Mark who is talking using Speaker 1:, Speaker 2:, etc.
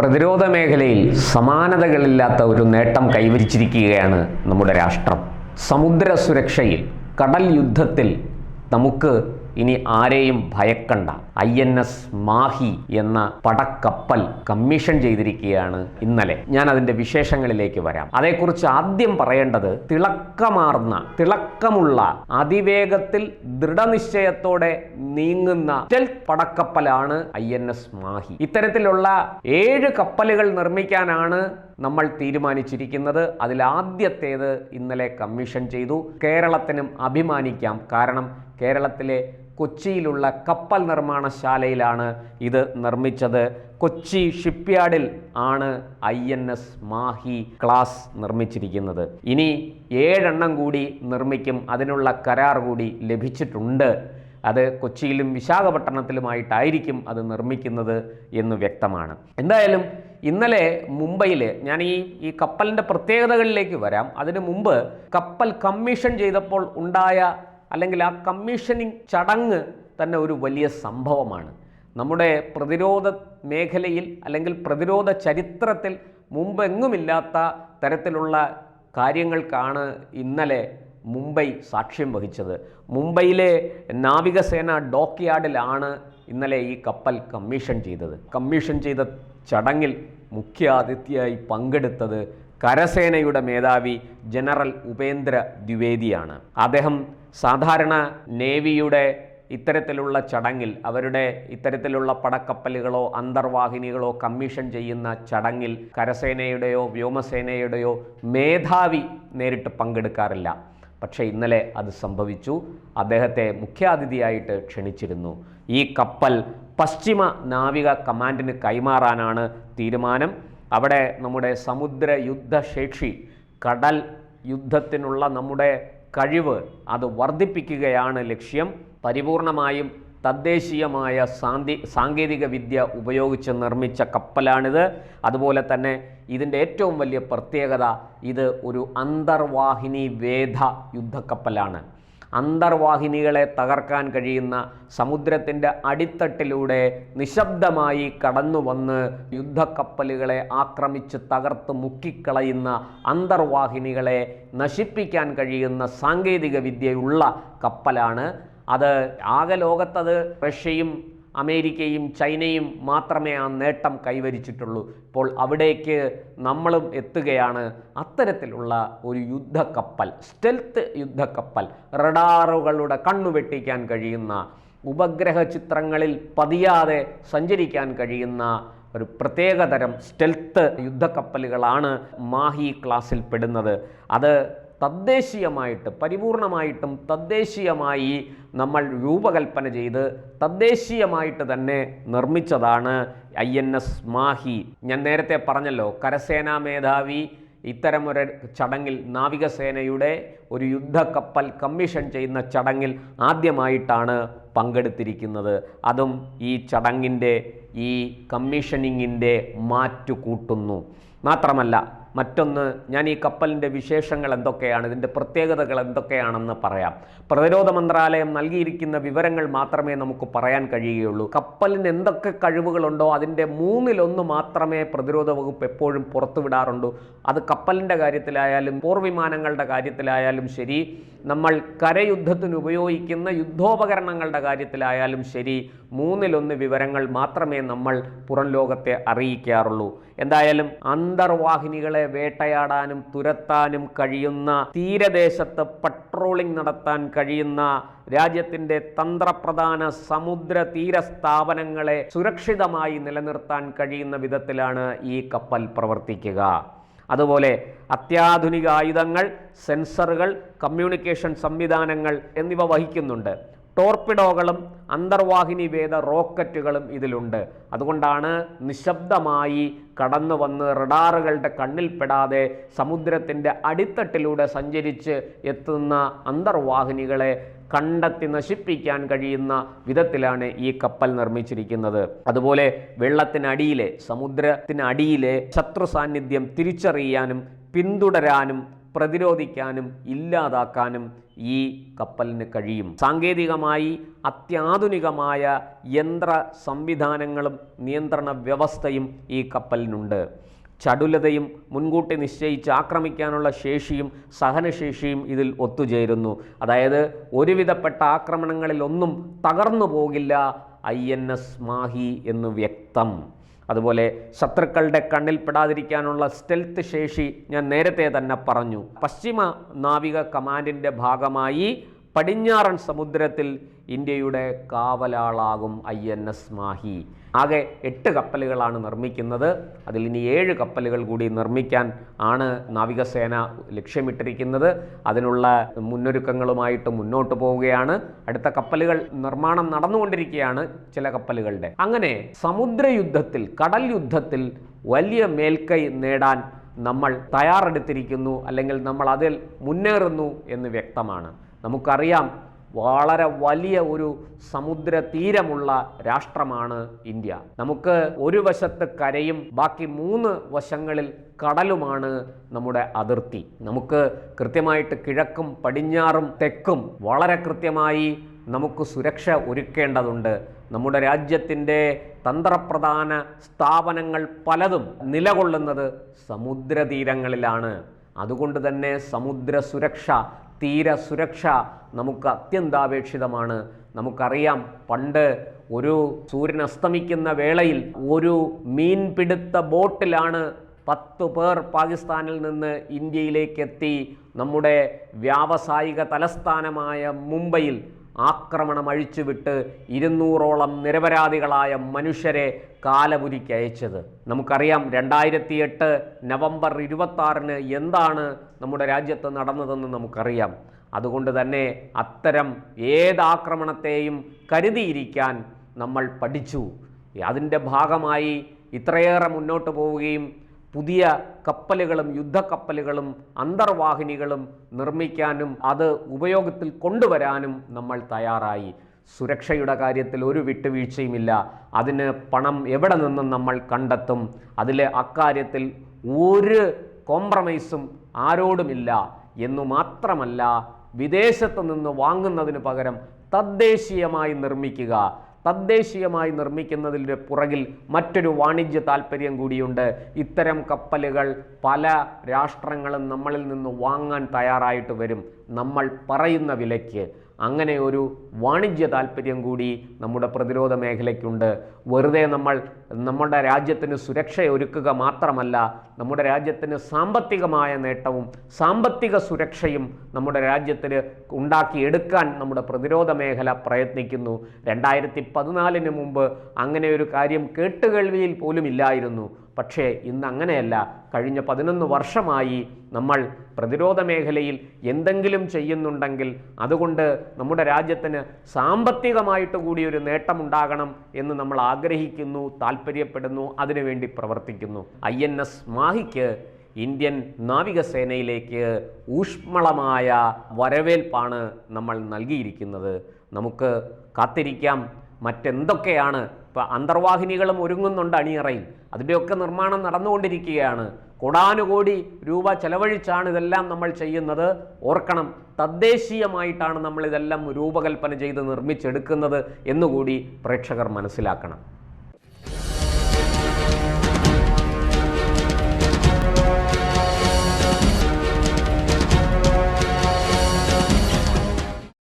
Speaker 1: പ്രതിരോധ മേഖലയിൽ സമാനതകളില്ലാത്ത ഒരു നേട്ടം കൈവരിച്ചിരിക്കുകയാണ് നമ്മുടെ രാഷ്ട്രം. സമുദ്ര സുരക്ഷയിൽ കടൽ യുദ്ധത്തിൽ നമുക്ക് ഇനി ആരെയും ഭയക്കണ്ട. ഐ എൻ എസ് മാഹി എന്ന പടക്കപ്പൽ കമ്മീഷൻ ചെയ്തിരിക്കുകയാണ് ഇന്നലെ. ഞാൻ അതിന്റെ വിശേഷങ്ങളിലേക്ക് വരാം. അതേക്കുറിച്ച് ആദ്യം പറയേണ്ടത് തിളക്കമാർന്ന തിളക്കമുള്ള അതിവേഗത്തിൽ ദൃഢനിശ്ചയത്തോടെ നീങ്ങുന്ന പടക്കപ്പലാണ് ഐ എൻ എസ് മാഹി. ഇത്തരത്തിലുള്ള ഏഴ് കപ്പലുകൾ നിർമ്മിക്കാനാണ് നമ്മൾ തീരുമാനിച്ചിരിക്കുന്നത്. അതിൽ ആദ്യത്തേത് ഇന്നലെ കമ്മീഷൻ ചെയ്തു. കേരളത്തിനും അഭിമാനിക്കാം. കാരണം കേരളത്തിലെ കൊച്ചിയിലുള്ള കപ്പൽ നിർമ്മാണശാലയിലാണ് ഇത് നിർമ്മിച്ചത്. കൊച്ചി ഷിപ്പ്യാർഡിൽ ആണ് I N S Mahi class നിർമ്മിച്ചിരിക്കുന്നത്. ഇനി ഏഴെണ്ണം കൂടി നിർമ്മിക്കും. അതിനുള്ള കരാർ കൂടി ലഭിച്ചിട്ടുണ്ട്. അത് കൊച്ചിയിലും വിശാഖപട്ടണത്തിലുമായിട്ടായിരിക്കും അത് നിർമ്മിക്കുന്നത് എന്ന് വ്യക്തമാണ്. എന്തായാലും ഇന്നലെ മുംബൈയിൽ ഞാൻ ഈ ഈ കപ്പലിന്റെ പ്രത്യേകതകളിലേക്ക് വരാം. അതിനു മുമ്പ് കപ്പൽ കമ്മീഷൻ ചെയ്തപ്പോൾ ഉണ്ടായ അല്ലെങ്കിൽ ആ കമ്മീഷനിങ് ചടങ്ങ് തന്നെ ഒരു വലിയ സംഭവമാണ്. നമ്മുടെ പ്രതിരോധ മേഖലയിൽ അല്ലെങ്കിൽ പ്രതിരോധ ചരിത്രത്തിൽ മുമ്പെങ്ങുമില്ലാത്ത തരത്തിലുള്ള കാര്യങ്ങൾക്കാണ് ഇന്നലെ മുംബൈ സാക്ഷ്യം വഹിച്ചത്. മുംബൈയിലെ നാവികസേന ഡോക്യാർഡിലാണ് ഇന്നലെ ഈ കപ്പൽ കമ്മീഷൻ ചെയ്തത്. കമ്മീഷൻ ചെയ്ത ചടങ്ങിൽ മുഖ്യാതിഥിയായി പങ്കെടുത്തത് കരസേനയുടെ മേധാവി ജനറൽ ഉപേന്ദ്ര ദ്വിവേദിയാണ്. അദ്ദേഹം സാധാരണ നേവിയുടെ ഇത്തരത്തിലുള്ള ചടങ്ങിൽ അവരുടെ ഇത്തരത്തിലുള്ള പടക്കപ്പലുകളോ അന്തർവാഹിനികളോ കമ്മീഷൻ ചെയ്യുന്ന ചടങ്ങിൽ കരസേനയുടെയോ വ്യോമസേനയുടെയോ മേധാവി നേരിട്ട് പങ്കെടുക്കാറില്ല. പക്ഷേ ഇന്നലെ അത് സംഭവിച്ചു. അദ്ദേഹത്തെ മുഖ്യാതിഥിയായിട്ട് ക്ഷണിച്ചിരുന്നു. ഈ കപ്പൽ പശ്ചിമ നാവിക കമാൻഡിന് കൈമാറാനാണ് തീരുമാനം. അവിടെ നമ്മുടെ സമുദ്ര യുദ്ധശേഷി കടൽ യുദ്ധത്തിനുള്ള നമ്മുടെ കഴിവ് അത് വർദ്ധിപ്പിക്കുകയാണ് ലക്ഷ്യം. പരിപൂർണമായും തദ്ദേശീയമായ സാന്തി സാങ്കേതിക വിദ്യ ഉപയോഗിച്ച് നിർമ്മിച്ച കപ്പലാണിത്. അതുപോലെ തന്നെ ഇതിന്റെ ഏറ്റവും വലിയ പ്രത്യേകത ഇത് ഒരു അന്തർവാഹിനി വേധ യുദ്ധക്കപ്പലാണ്. അന്തർവാഹിനികളെ തകർക്കാൻ കഴിയുന്ന സമുദ്രത്തിന്റെ അടിത്തട്ടിലൂടെ നിശബ്ദമായി കടന്നു വന്ന് യുദ്ധക്കപ്പലുകളെ ആക്രമിച്ച് തകർത്ത് മുക്കിക്കളയുന്ന അന്തർവാഹിനികളെ നശിപ്പിക്കാൻ കഴിയുന്ന സാങ്കേതിക വിദ്യയുള്ള കപ്പലാണ്. അത് ആകെ ലോകത്തത് റഷ്യയും അമേരിക്കയും ചൈനയും മാത്രമേ ആ നേട്ടം കൈവരിച്ചിട്ടുള്ളൂ. ഇപ്പോൾ അവിടേക്ക് നമ്മളും എത്തുകയാണ്. അത്തരത്തിലുള്ള ഒരു യുദ്ധക്കപ്പൽ സ്റ്റെൽത്ത് യുദ്ധക്കപ്പൽ റഡാറുകളുടെ കണ്ണുവെട്ടിക്കാൻ കഴിയുന്ന ഉപഗ്രഹ ചിത്രങ്ങളിൽ പതിയാതെ സഞ്ചരിക്കാൻ കഴിയുന്ന ഒരു പ്രത്യേകതരം സ്റ്റെൽത്ത് യുദ്ധക്കപ്പലുകളാണ് മാഹി ക്ലാസ്സിൽ പെടുന്നത്. അത് തദ്ദേശീയമായിട്ട് പരിപൂർണമായിട്ടും തദ്ദേശീയമായി നമ്മൾ രൂപകൽപ്പന ചെയ്ത് തദ്ദേശീയമായിട്ട് തന്നെ നിർമ്മിച്ചതാണ് ഐ എൻ എസ് മാഹി. ഞാൻ നേരത്തെ പറഞ്ഞല്ലോ കരസേനാ മേധാവി ഇത്തരമൊരു ചടങ്ങിൽ നാവികസേനയുടെ ഒരു യുദ്ധക്കപ്പൽ കമ്മീഷൻ ചെയ്യുന്ന ചടങ്ങിൽ ആദ്യമായിട്ടാണ് പങ്കെടുത്തിരിക്കുന്നത്. അതും ഈ ചടങ്ങിന്റെ ഈ കമ്മീഷനിങ്ങിന്റെ മാറ്റു കൂട്ടുന്നു മാത്രമല്ല മറ്റൊന്ന് ഞാൻ ഈ കപ്പലിന്റെ വിശേഷങ്ങൾ എന്തൊക്കെയാണ് ഇതിന്റെ പ്രത്യേകതകൾ എന്തൊക്കെയാണെന്ന് പറയാം. പ്രതിരോധ മന്ത്രാലയം നൽകിയിരിക്കുന്ന വിവരങ്ങൾ മാത്രമേ നമുക്ക് പറയാൻ കഴിയുകയുള്ളൂ. കപ്പലിന് എന്തൊക്കെ കഴിവുകളുണ്ടോ അതിന്റെ മൂന്നിലൊന്ന് മാത്രമേ പ്രതിരോധ വകുപ്പ് എപ്പോഴും പുറത്തുവിടാറുള്ളൂ അത് കപ്പലിന്റെ കാര്യത്തിലായാലും പോർവിമാനങ്ങളുടെ കാര്യത്തിലായാലും ശരി നമ്മൾ കരയുദ്ധത്തിന് ഉപയോഗിക്കുന്ന യുദ്ധോപകരണങ്ങളുടെ കാര്യത്തിലായാലും ശരി മൂന്നിലൊന്ന് വിവരങ്ങൾ മാത്രമേ നമ്മൾ പുറം ലോകത്തെ അറിയിക്കാറുള്ളൂ. എന്തായാലും അന്തർവാഹിനികളെ വേട്ടയാടാനും തുരത്താനും കഴിയുന്ന തീരദേശത്ത് പട്രോളിംഗ് നടത്താൻ കഴിയുന്ന രാജ്യത്തിന്റെ തന്ത്രപ്രധാന സമുദ്ര തീര സ്ഥാപനങ്ങളെ സുരക്ഷിതമായി നിലനിർത്താൻ കഴിയുന്ന വിധത്തിലാണ് ഈ കപ്പൽ പ്രവർത്തിക്കുക. അതുപോലെ അത്യാധുനിക ആയുധങ്ങൾ സെൻസറുകൾ കമ്മ്യൂണിക്കേഷൻ സംവിധാനങ്ങൾ എന്നിവ വഹിക്കുന്നുണ്ട്. ടോർപിഡോകളും അന്തർവാഹിനി വേദ റോക്കറ്റുകളും ഇതിലുണ്ട്. അതുകൊണ്ടാണ് നിശബ്ദമായി കടന്നു വന്ന് റഡാറുകളുടെ കണ്ണിൽപ്പെടാതെ സമുദ്രത്തിന്റെ അടിത്തട്ടിലൂടെ സഞ്ചരിച്ച് എത്തുന്ന അന്തർവാഹിനികളെ കണ്ടെത്തി നശിപ്പിക്കാൻ കഴിയുന്ന വിധത്തിലാണ് ഈ കപ്പൽ നിർമ്മിച്ചിരിക്കുന്നത്. അതുപോലെ വെള്ളത്തിനടിയിലെ സമുദ്രത്തിനടിയിലെ ശത്രു സാന്നിധ്യം തിരിച്ചറിയാനും പിന്തുടരാനും പ്രതിരോധിക്കാനും ഇല്ലാതാക്കാനും ഈ കപ്പലിന് കഴിയും. സാങ്കേതികമായി അത്യാധുനികമായ യന്ത്ര സംവിധാനങ്ങളും നിയന്ത്രണ വ്യവസ്ഥയും ഈ കപ്പലിനുണ്ട്. ചടുലതയും മുൻകൂട്ടി നിശ്ചയിച്ച് ആക്രമിക്കാനുള്ള ശേഷിയും സഹനശേഷിയും ഇതിൽ ഒത്തുചേരുന്നു. അതായത് ഒരുവിധപ്പെട്ട ആക്രമണങ്ങളിൽ ഒന്നും തകർന്നു പോകില്ല ഐ എൻ എസ് മാഹി എന്ന് വ്യക്തം. അതുപോലെ ശത്രുക്കളുടെ കണ്ണിൽപ്പെടാതിരിക്കാനുള്ള സ്റ്റെൽത്ത് ശേഷി ഞാൻ നേരത്തെ തന്നെ പറഞ്ഞു. പശ്ചിമ നാവിക കമാൻഡിന്റെ ഭാഗമായി പടിഞ്ഞാറൻ സമുദ്രത്തിൽ ഇന്ത്യയുടെ കാവലാളാകും ഐ എൻ എസ് മാഹി. ആകെ എട്ട് കപ്പലുകളാണ് നിർമ്മിക്കുന്നത്. അതിൽ ഇനി ഏഴ് കപ്പലുകൾ കൂടി നിർമ്മിക്കാൻ ആണ് നാവികസേന ലക്ഷ്യമിട്ടിരിക്കുന്നത്. അതിനുള്ള മുന്നൊരുക്കങ്ങളുമായിട്ട് മുന്നോട്ട് പോവുകയാണ്. അടുത്ത കപ്പലുകൾ നിർമ്മാണം നടന്നുകൊണ്ടിരിക്കുകയാണ് ചില കപ്പലുകളുടെ. അങ്ങനെ സമുദ്രയുദ്ധത്തിൽ കടൽ യുദ്ധത്തിൽ വലിയ മേൽക്കൈ നേടാൻ നമ്മൾ തയ്യാറെടുത്തിരിക്കുന്നു അല്ലെങ്കിൽ നമ്മൾ അതിൽ മുന്നേറുന്നു എന്ന് വ്യക്തമാണ്. നമുക്കറിയാം വളരെ വലിയ ഒരു സമുദ്ര തീരമുള്ള രാഷ്ട്രമാണ് ഇന്ത്യ. നമുക്ക് ഒരു വശത്ത് കരയും ബാക്കി മൂന്ന് വശങ്ങളിൽ കടലുമാണ് നമ്മുടെ അതിർത്തി. നമുക്ക് കൃത്യമായിട്ട് കിഴക്കും പടിഞ്ഞാറും തെക്കും വളരെ കൃത്യമായി നമുക്ക് സുരക്ഷ ഒരുക്കേണ്ടതുണ്ട്. നമ്മുടെ രാജ്യത്തിന്റെ തന്ത്രപ്രധാന സ്ഥാപനങ്ങൾ പലതും നിലകൊള്ളുന്നത് സമുദ്രതീരങ്ങളിലാണ്. അതുകൊണ്ട് തന്നെ സമുദ്ര സുരക്ഷ തീര സുരക്ഷ നമുക്ക് അത്യന്താപേക്ഷിതമാണ്. നമുക്കറിയാം പണ്ട് ഒരു സൂര്യൻ അസ്തമിക്കുന്ന വേളയിൽ ഒരു മീൻപിടുത്ത ബോട്ടിലാണ് പത്ത് പേർ പാകിസ്ഥാനിൽ നിന്ന് ഇന്ത്യയിലേക്ക് എത്തി നമ്മുടെ വ്യാവസായിക തലസ്ഥാനമായ മുംബൈയിൽ ആക്രമണം അഴിച്ചുവിട്ട് ഇരുന്നൂറോളം നിരപരാധികളായ മനുഷ്യരെ കാലപുരിക്ക് അയച്ചത്. നമുക്കറിയാം രണ്ടായിരത്തി എട്ട് നവംബർ ഇരുപത്തി എന്താണ് നമ്മുടെ രാജ്യത്ത് നടന്നതെന്ന് നമുക്കറിയാം. അതുകൊണ്ട് തന്നെ അത്തരം ഏതാക്രമണത്തെയും കരുതിയിരിക്കാൻ നമ്മൾ പഠിച്ചു. അതിന്റെ ഭാഗമായി ഇത്രയേറെ മുന്നോട്ട് പോവുകയും പുതിയ കപ്പലുകളും യുദ്ധക്കപ്പലുകളും അന്തർവാഹിനികളും നിർമ്മിക്കാനും അത് ഉപയോഗത്തിൽ കൊണ്ടുവരാനും നമ്മൾ തയ്യാറായി. സുരക്ഷയുടെ കാര്യത്തിൽ ഒരു വിട്ടുവീഴ്ചയുമില്ല. അതിന് പണം എവിടെ നിന്നും നമ്മൾ കണ്ടെത്തും? അതിലെ അക്കാര്യത്തിൽ ഒരു കോംപ്രമൈസും ആരോടുമില്ല. എന്നു മാത്രമല്ല വിദേശത്ത് നിന്ന് വാങ്ങുന്നതിന് പകരം തദ്ദേശീയമായി നിർമ്മിക്കുക. തദ്ദേശീയമായി നിർമ്മിക്കുന്നതിന്റെ പുറകിൽ മറ്റൊരു വാണിജ്യ താല്പര്യം കൂടിയുണ്ട്. ഇത്തരം കപ്പലുകൾ പല രാഷ്ട്രങ്ങളും നമ്മളിൽ നിന്ന് വാങ്ങാൻ തയ്യാറായിട്ട് വരും. നമ്മൾ പറയുന്ന വിലയ്ക്ക്. അങ്ങനെ ഒരു വാണിജ്യ താല്പര്യം കൂടി നമ്മുടെ പ്രതിരോധ മേഖലയ്ക്കുണ്ട്. വെറുതെ നമ്മൾ നമ്മുടെ രാജ്യത്തിന് സുരക്ഷ ഒരുക്കുക മാത്രമല്ല നമ്മുടെ രാജ്യത്തിന് സാമ്പത്തികമായ നേട്ടവും സാമ്പത്തിക സുരക്ഷയും നമ്മുടെ രാജ്യത്തിന് ഉണ്ടാക്കിയെടുക്കാൻ നമ്മുടെ പ്രതിരോധ മേഖല പ്രയത്നിക്കുന്നു. രണ്ടായിരത്തി പതിനാലിന് മുമ്പ് അങ്ങനെ ഒരു കാര്യം കേട്ടുകേൾവിയിൽ പോലും ഇല്ലായിരുന്നു പക്ഷേ ഇന്ന് അങ്ങനെയല്ല. കഴിഞ്ഞ പതിനൊന്ന് വർഷമായി നമ്മൾ പ്രതിരോധ മേഖലയിൽ എന്തെങ്കിലും ചെയ്യുന്നുണ്ടെങ്കിൽ അതുകൊണ്ട് നമ്മുടെ രാജ്യത്തിന് സാമ്പത്തികമായിട്ട് കൂടി ഒരു നേട്ടമുണ്ടാകണം എന്ന് നമ്മൾ ആഗ്രഹിക്കുന്നു താല്പര്യപ്പെടുന്നു അതിനുവേണ്ടി പ്രവർത്തിക്കുന്നു. ഐ എൻ എസ് മാഹിക്ക് ഇന്ത്യൻ നാവികസേനയിലേക്ക് ഊഷ്മളമായ വരവേൽപ്പാണ് നമ്മൾ നൽകിയിരിക്കുന്നത്. നമുക്ക് കാത്തിരിക്കാം. മറ്റെന്തൊക്കെയാണ്? ഇപ്പോൾ അന്തർവാഹിനികളും ഒരുങ്ങുന്നുണ്ട് അണിയറയിൽ. അതിന്റെയൊക്കെ നിർമ്മാണം നടന്നുകൊണ്ടിരിക്കുകയാണ്. കോടാനുകോടി രൂപ ചെലവഴിച്ചാണ് ഇതെല്ലാം നമ്മൾ ചെയ്യുന്നത്. ഓർക്കണം തദ്ദേശീയമായിട്ടാണ് നമ്മൾ ഇതെല്ലാം രൂപകൽപ്പന ചെയ്ത് നിർമ്മിച്ചെടുക്കുന്നത് എന്നുകൂടി പ്രേക്ഷകർ മനസ്സിലാക്കണം.